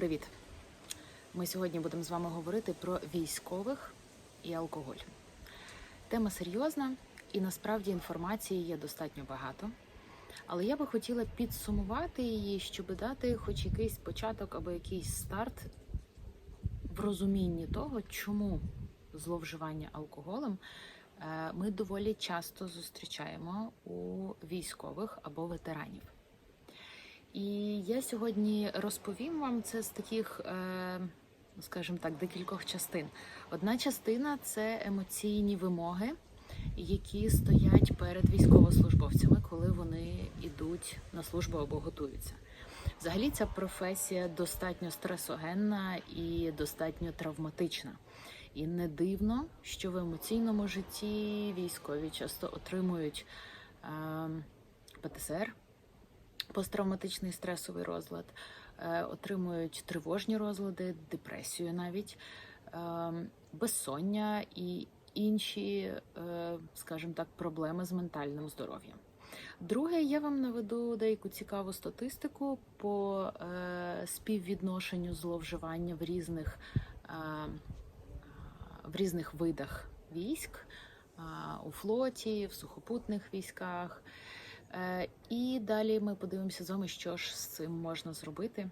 Привіт! Ми сьогодні будемо з вами говорити про військових і алкоголь. Тема серйозна і насправді інформації є достатньо багато. Але я би хотіла підсумувати її, щоб дати хоч якийсь початок або якийсь старт в розумінні того, чому зловживання алкоголем е, ми доволі часто зустрічаємо у військових або ветеранів. І я сьогодні розповім вам це з таких, е, скажімо так, декількох частин. Одна частина це емоційні вимоги, які стоять перед військовослужбовцями, коли вони йдуть на службу або готуються. Взагалі, ця професія достатньо стресогенна і достатньо травматична. І не дивно, що в емоційному житті військові часто отримують е, ПТСР, посттравматичний стресовий розлад, е, отримують тривожні розлади, депресію навіть, е, безсоння і інші, е, скажімо так, проблеми з ментальним здоров'ям. Друге, я вам наведу деяку цікаву статистику по співвідношенню зловживання в різних, в різних видах військ у флоті, в сухопутних військах. Е, І далі ми подивимося з вами, що ж з цим можна зробити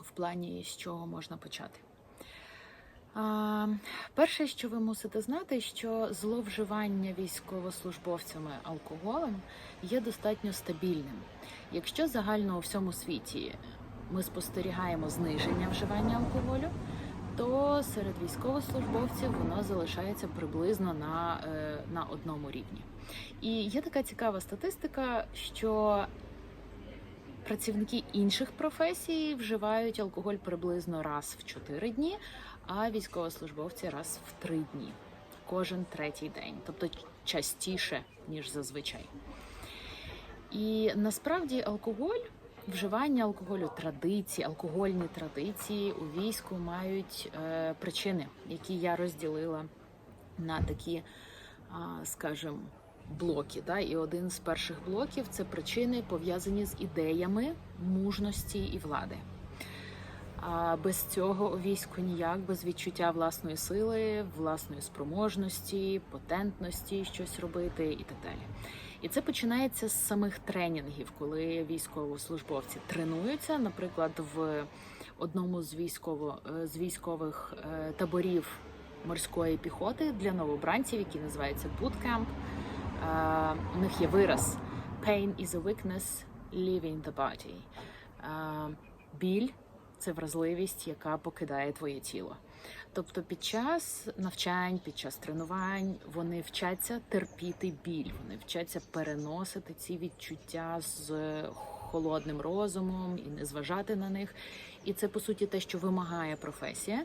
в плані, з чого можна почати. Перше, що ви мусите знати, що зловживання військовослужбовцями алкоголем є достатньо стабільним. Якщо загально у всьому світі ми спостерігаємо зниження вживання алкоголю, то серед військовослужбовців воно залишається приблизно на, е, на одному рівні. І є така цікава статистика, що працівники інших професій вживають алкоголь приблизно раз в 4 дні, а військовослужбовці раз в 3 дні, кожен третій день, тобто частіше, ніж зазвичай. І насправді алкоголь, вживання алкоголю, традиції, алкогольні традиції у війську мають е, причини, які я розділила на такі, скажімо, блоки. Да? І один з перших блоків це причини пов'язані з ідеями мужності і влади. А без цього у війську ніяк, без відчуття власної сили, власної спроможності, потентності щось робити і так далі. І це починається з самих тренінгів, коли військовослужбовці тренуються, наприклад, в одному з військово з військових е, таборів морської піхоти для новобранців, який називається Bootcamp. Е, У них є вираз Pain is a weakness, leaving the body. Е, Біль це вразливість, яка покидає твоє тіло. Тобто під час навчань, під час тренувань вони вчаться терпіти біль, вони вчаться переносити ці відчуття з холодним розумом і не зважати на них. І це по суті те, що вимагає професія.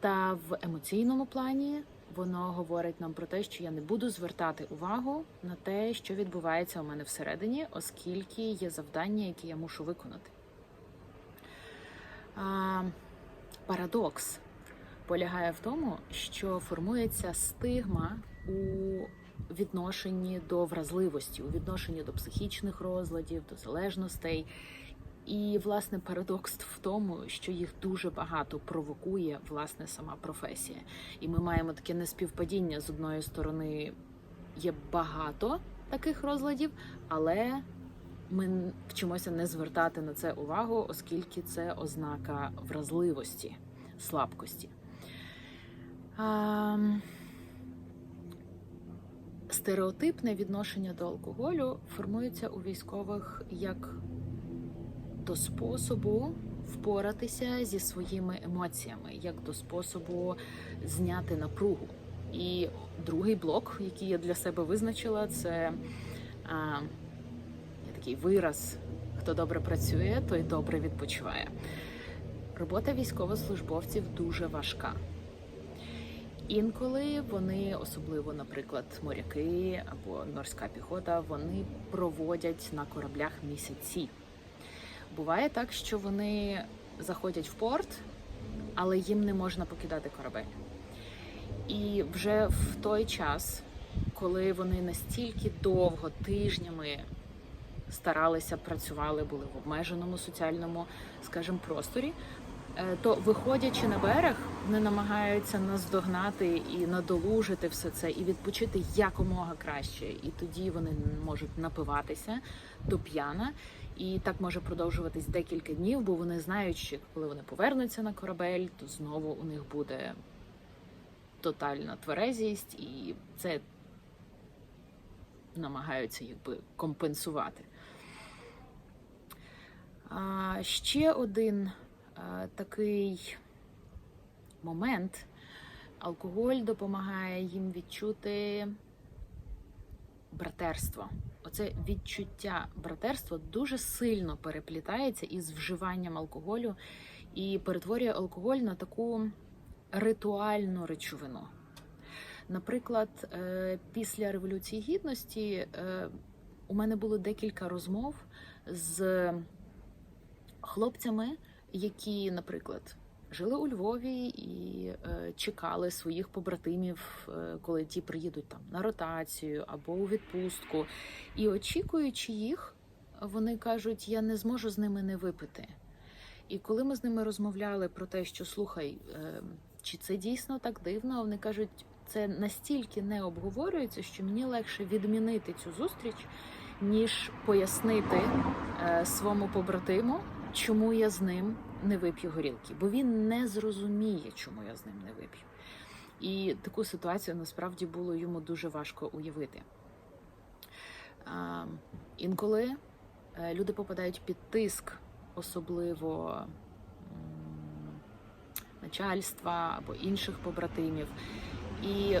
Та в емоційному плані воно говорить нам про те, що я не буду звертати увагу на те, що відбувається у мене всередині, оскільки є завдання, які я мушу виконати. Парадокс полягає в тому, що формується стигма у відношенні до вразливості, у відношенні до психічних розладів, до залежностей. І власне парадокс в тому, що їх дуже багато провокує власне сама професія. І ми маємо таке неспівпадіння з одної сторони. Є багато таких розладів, але ми вчимося не звертати на це увагу, оскільки це ознака вразливості, слабкості. А, стереотипне відношення до алкоголю формується у військових як до способу впоратися зі своїми емоціями, як до способу зняти напругу. І другий блок, який я для себе визначила, це а, такий вираз: хто добре працює, той добре відпочиває. Робота військовослужбовців дуже важка. Інколи вони, особливо, наприклад, моряки або морська піхота, вони проводять на кораблях місяці. Буває так, що вони заходять в порт, але їм не можна покидати корабель. І вже в той час, коли вони настільки довго, тижнями старалися, працювали, були в обмеженому соціальному, скажімо, просторі, е, то виходячи на берег, вони намагаються наздогнати і надолужити все це, і відпочити якомога краще. І тоді вони можуть напиватися до п'яна. І так може продовжуватись декілька днів, бо вони знають, що коли вони повернуться на корабель, то знову у них буде тотальна тверезість, і це намагаються якби компенсувати. А, ще один а, такий момент. Алкоголь допомагає їм відчути братерство. Оце відчуття братерства дуже сильно переплітається із вживанням алкоголю і перетворює алкоголь на таку ритуальну речовину. Наприклад, е, після Революції Гідності е, у мене було декілька розмов з хлопцями, які, наприклад, жили у Львові і е, чекали своїх побратимів, е, коли ті приїдуть там на ротацію або у відпустку. І очікуючи їх, вони кажуть: я не зможу з ними не випити. І коли ми з ними розмовляли про те, що слухай, е, чи це дійсно так дивно, вони кажуть, це настільки не обговорюється, що мені легше відмінити цю зустріч, ніж пояснити е, своєму побратиму, чому я з ним не вип'ю горілки, бо він не зрозуміє, чому я з ним не вип'ю. І таку ситуацію насправді було йому дуже важко уявити. Інколи е, люди попадають під тиск, особливо начальства або інших побратимів. І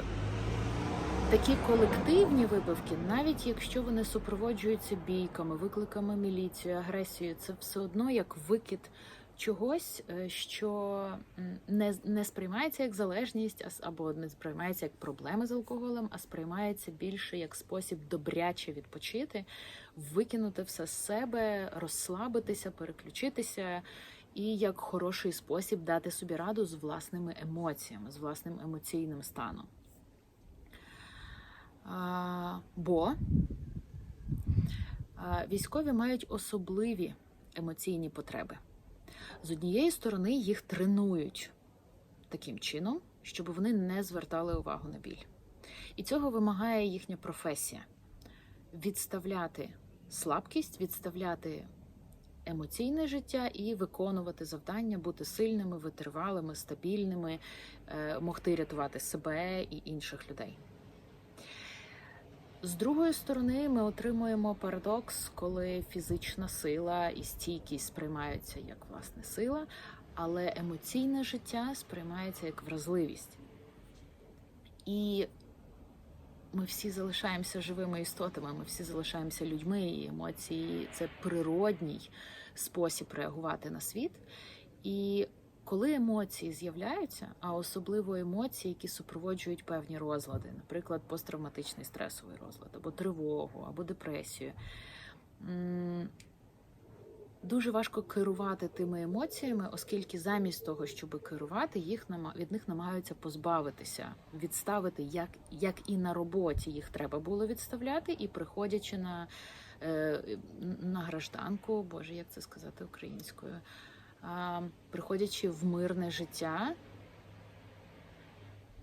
такі колективні випивки, навіть якщо вони супроводжуються бійками, викликами міліції, агресією, це все одно як викид чогось, е, що не, не сприймається як залежність, або не сприймається як проблеми з алкоголем, а сприймається більше як спосіб добряче відпочити, викинути все з себе, розслабитися, переключитися. І як хороший спосіб дати собі раду з власними емоціями, з власним емоційним станом. Бо військові мають особливі емоційні потреби. З однієї сторони, їх тренують таким чином, щоб вони не звертали увагу на біль. І цього вимагає їхня професія відставляти слабкість, відставляти емоційне життя і виконувати завдання, бути сильними, витривалими, стабільними, е, могти рятувати себе і інших людей. З другої сторони, ми отримуємо парадокс, коли фізична сила і стійкість сприймаються як власне сила, але емоційне життя сприймається як вразливість. І ми всі залишаємося живими істотами, ми всі залишаємося людьми, і емоції це природній спосіб реагувати на світ. І коли емоції з'являються, а особливо емоції, які супроводжують певні розлади, наприклад, посттравматичний стресовий розлад, або тривогу, або депресію, дуже важко керувати тими емоціями, оскільки замість того, щоб керувати, їх від них намагаються позбавитися, відставити, як, як і на роботі їх треба було відставляти, і приходячи на, е, на гражданку, боже, як це сказати українською, приходячи в мирне життя,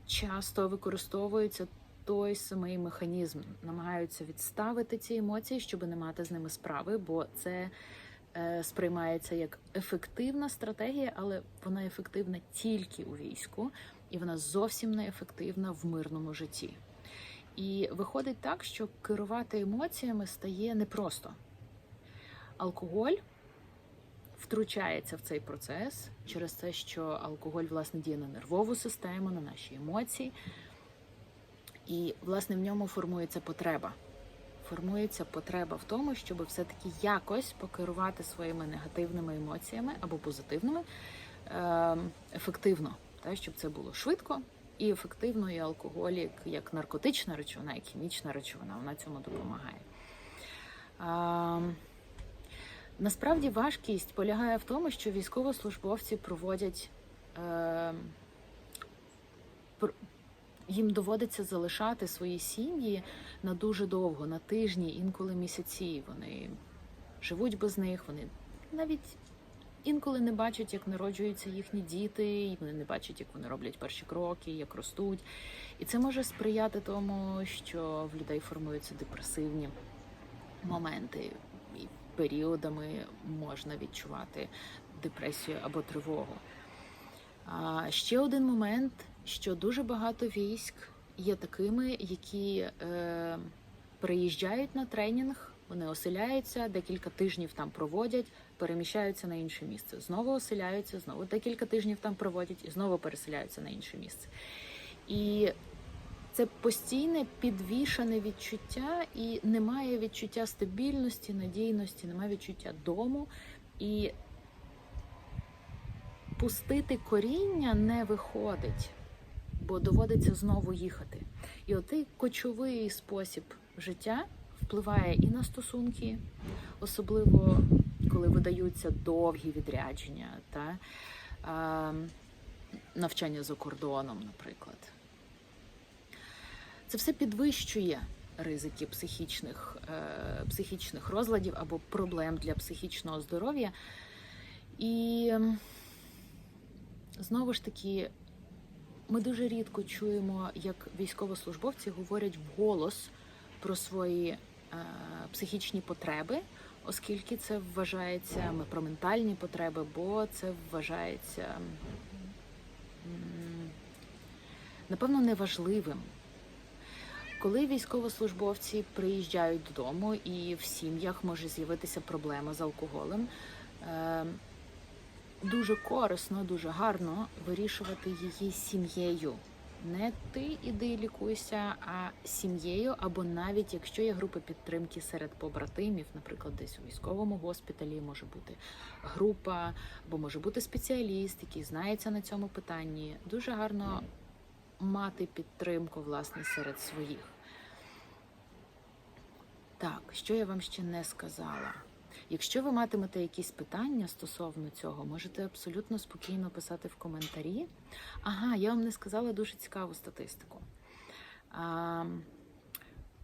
часто використовується той самий механізм, намагаються відставити ці емоції, щоб не мати з ними справи, бо це е, сприймається як ефективна стратегія, але вона ефективна тільки у війську, і вона зовсім не ефективна в мирному житті. І виходить так, що керувати емоціями стає непросто. Алкоголь втручається в цей процес через те, що алкоголь власне діє на нервову систему, на наші емоції, і власне в ньому формується потреба. Формується потреба в тому, щоб все-таки якось покерувати своїми негативними емоціями або позитивними е, ефективно, та, щоб це було швидко і ефективно, і алкоголь як, наркотична речовина, як хімічна речовина, вона цьому допомагає. Насправді важкість полягає в тому, що військовослужбовці проводять е, їм доводиться залишати свої сім'ї на дуже довго, на тижні, інколи місяці. Вони живуть без них, вони навіть інколи не бачать, як народжуються їхні діти, і вони не бачать, як вони роблять перші кроки, як ростуть. І це може сприяти тому, що в людей формуються депресивні моменти, періодами можна відчувати депресію або тривогу. А ще один момент, що дуже багато військ є такими, які е, приїжджають на тренінг, вони оселяються, декілька тижнів там проводять, переміщаються на інше місце. Знову оселяються, знову декілька тижнів там проводять і знову переселяються на інше місце. І це постійне підвішане відчуття, і немає відчуття стабільності, надійності, немає відчуття дому. І пустити коріння не виходить, бо доводиться знову їхати. І отий кочовий спосіб життя впливає і на стосунки, особливо коли видаються довгі відрядження та а, навчання за кордоном, наприклад. Це все підвищує ризики психічних, е, психічних розладів або проблем для психічного здоров'я. І знову ж таки, ми дуже рідко чуємо, як військовослужбовці говорять вголос про свої е, психічні потреби, оскільки це вважається про ментальні потреби, бо це вважається напевно неважливим. Коли військовослужбовці приїжджають додому і в сім'ях може з'явитися проблема з алкоголем, е, дуже корисно, дуже гарно вирішувати її сім'єю. Не ти іди лікуйся, а сім'єю, або навіть якщо є групи підтримки серед побратимів, наприклад, десь у військовому госпіталі може бути група, або може бути спеціаліст, який знається на цьому питанні. Дуже гарно мати підтримку власне серед своїх. Так, що я вам ще не сказала. Якщо ви матимете якісь питання стосовно цього, можете абсолютно спокійно писати в коментарі. Ага, я вам не сказала дуже цікаву статистику. А,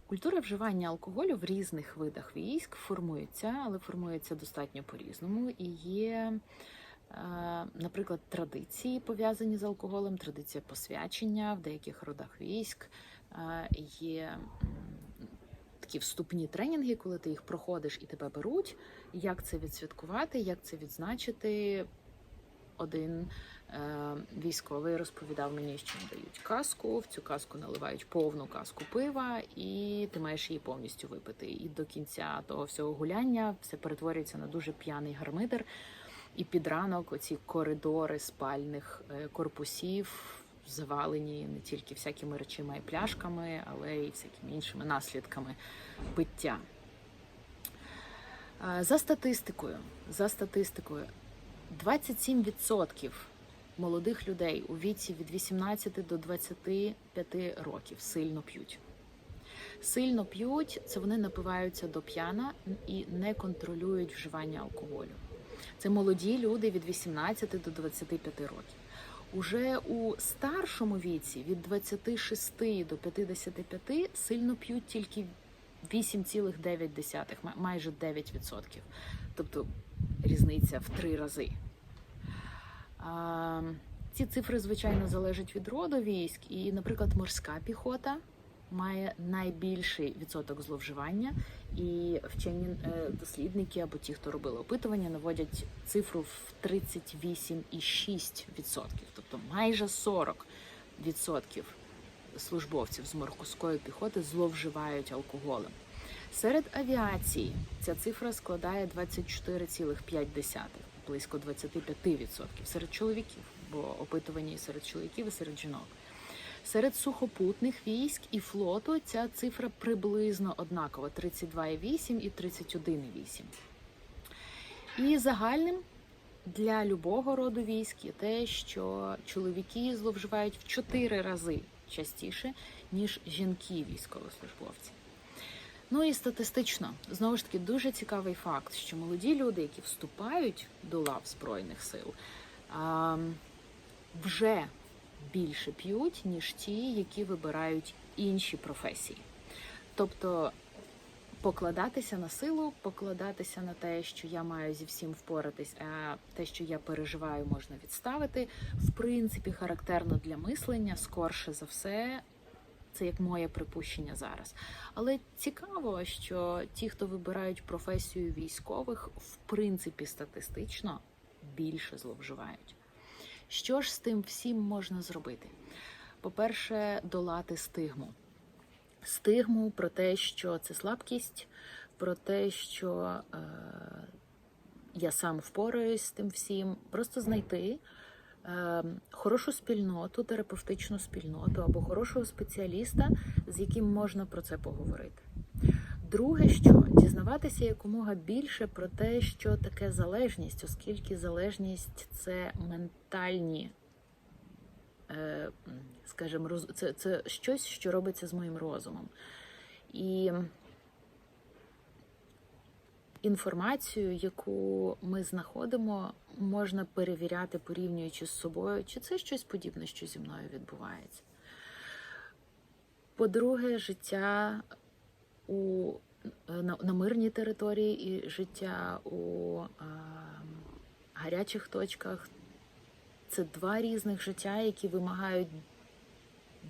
Культура вживання алкоголю в різних видах військ формується, але формується достатньо по-різному. І є, наприклад, традиції пов'язані з алкоголем, традиція посвячення в деяких родах військ. Е, Є такі вступні тренінги, коли ти їх проходиш і тебе беруть. Як це відсвяткувати, як це відзначити? Один е, військовий розповідав мені, що їм дають каску. В цю каску наливають повну каску пива, і ти маєш її повністю випити. І до кінця того всього гуляння все перетворюється на дуже п'яний гармидер. І під ранок оці коридори спальних е, корпусів завалені не тільки всякими речима і пляшками, але й всякими іншими наслідками пиття. Е, За статистикою, за статистикою, 27% молодих людей у віці від 18 до 25 років сильно п'ють. Сильно п'ють, це вони напиваються до п'яна і не контролюють вживання алкоголю. Це молоді люди від 18 до 25 років. Уже у старшому віці від 26 до 55 сильно п'ють тільки 8,9, майже 9%. Тобто різниця в три рази. Ці цифри, звичайно, залежать від роду військ. І, наприклад, морська піхота має найбільший відсоток зловживання, і вчені е, дослідники або ті, хто робили опитування, наводять цифру в 38,6%, тобто майже 40% службовців з морської піхоти зловживають алкоголем. Серед авіації ця цифра складає 24,5%, близько 25% серед чоловіків, бо опитування і серед чоловіків, і серед жінок. Серед сухопутних військ і флоту ця цифра приблизно однакова: 32,8 і 31,8. І загальним для любого роду військ є те, що чоловіки зловживають в 4 рази частіше, ніж жінки військовослужбовці. Ну і статистично, знову ж таки, дуже цікавий факт, що молоді люди, які вступають до лав Збройних сил, вже більше п'ють, ніж ті, які вибирають інші професії. Тобто покладатися на силу, покладатися на те, що я маю зі всім впоратись, а те, що я переживаю, можна відставити. В принципі, характерно для мислення, скорше за все, це як моє припущення зараз. Але цікаво, що ті, хто вибирають професію військових, в принципі, статистично більше зловживають. Що ж з тим всім можна зробити? По-перше, долати стигму. Стигму про те, що це слабкість, про те, що е, я сам впораюсь з тим всім. Просто знайти е, хорошу спільноту, терапевтичну спільноту або хорошого спеціаліста, з яким можна про це поговорити. Друге, що дізнаватися якомога більше про те, що таке залежність, оскільки залежність це ментальні, е, скажімо, це, це щось, що робиться з моїм розумом. І інформацію, яку ми знаходимо, можна перевіряти, порівнюючи з собою, чи це щось подібне, що зі мною відбувається. По-друге, життя у, на, на мирній території і життя у а, гарячих точках це два різних життя, які вимагають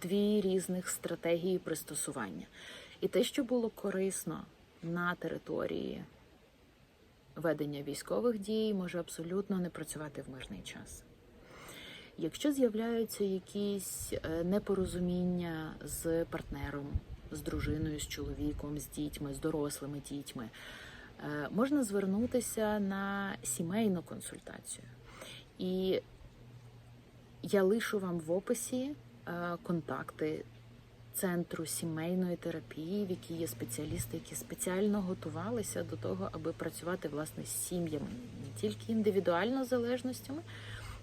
дві різних стратегії пристосування. І те, що було корисно на території ведення військових дій, може абсолютно не працювати в мирний час. Якщо з'являються якісь е, непорозуміння з партнером, з дружиною, з чоловіком, з дітьми, з дорослими дітьми, е, можна звернутися на сімейну консультацію. І я лишу вам в описі е, контакти центру сімейної терапії, в якій є спеціалісти, які спеціально готувалися до того, аби працювати власне з сім'ями, не тільки індивідуально залежностями,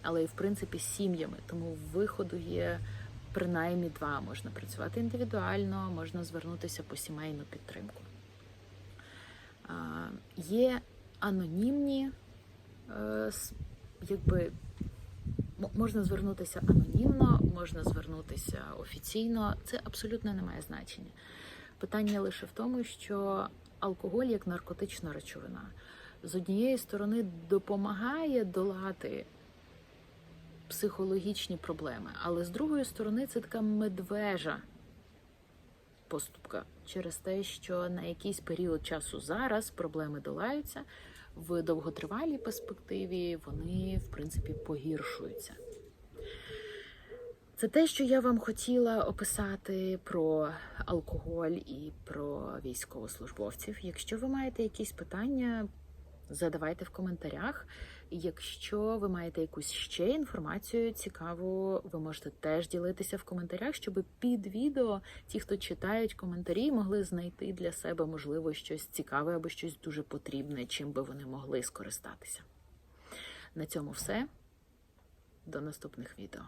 але й в принципі з сім'ями. Тому виходу є принаймні два. Можна працювати індивідуально, можна звернутися по сімейну підтримку. Є анонімні, е, якби можна звернутися анонімно, можна звернутися офіційно. Це абсолютно не має значення. Питання лише в тому, що алкоголь як наркотична речовина з однієї сторони допомагає долати психологічні проблеми, але з другої сторони це така медвежа поступка через те, що на якийсь період часу зараз проблеми долаються, в довготривалій перспективі вони, в принципі, погіршуються. Це те, що я вам хотіла описати про алкоголь і про військовослужбовців. Якщо ви маєте якісь питання, задавайте в коментарях. Якщо ви маєте якусь ще інформацію цікаву, ви можете теж ділитися в коментарях, щоб під відео ті, хто читають коментарі, могли знайти для себе можливо щось цікаве або щось дуже потрібне, чим би вони могли скористатися. На цьому все. До наступних відео.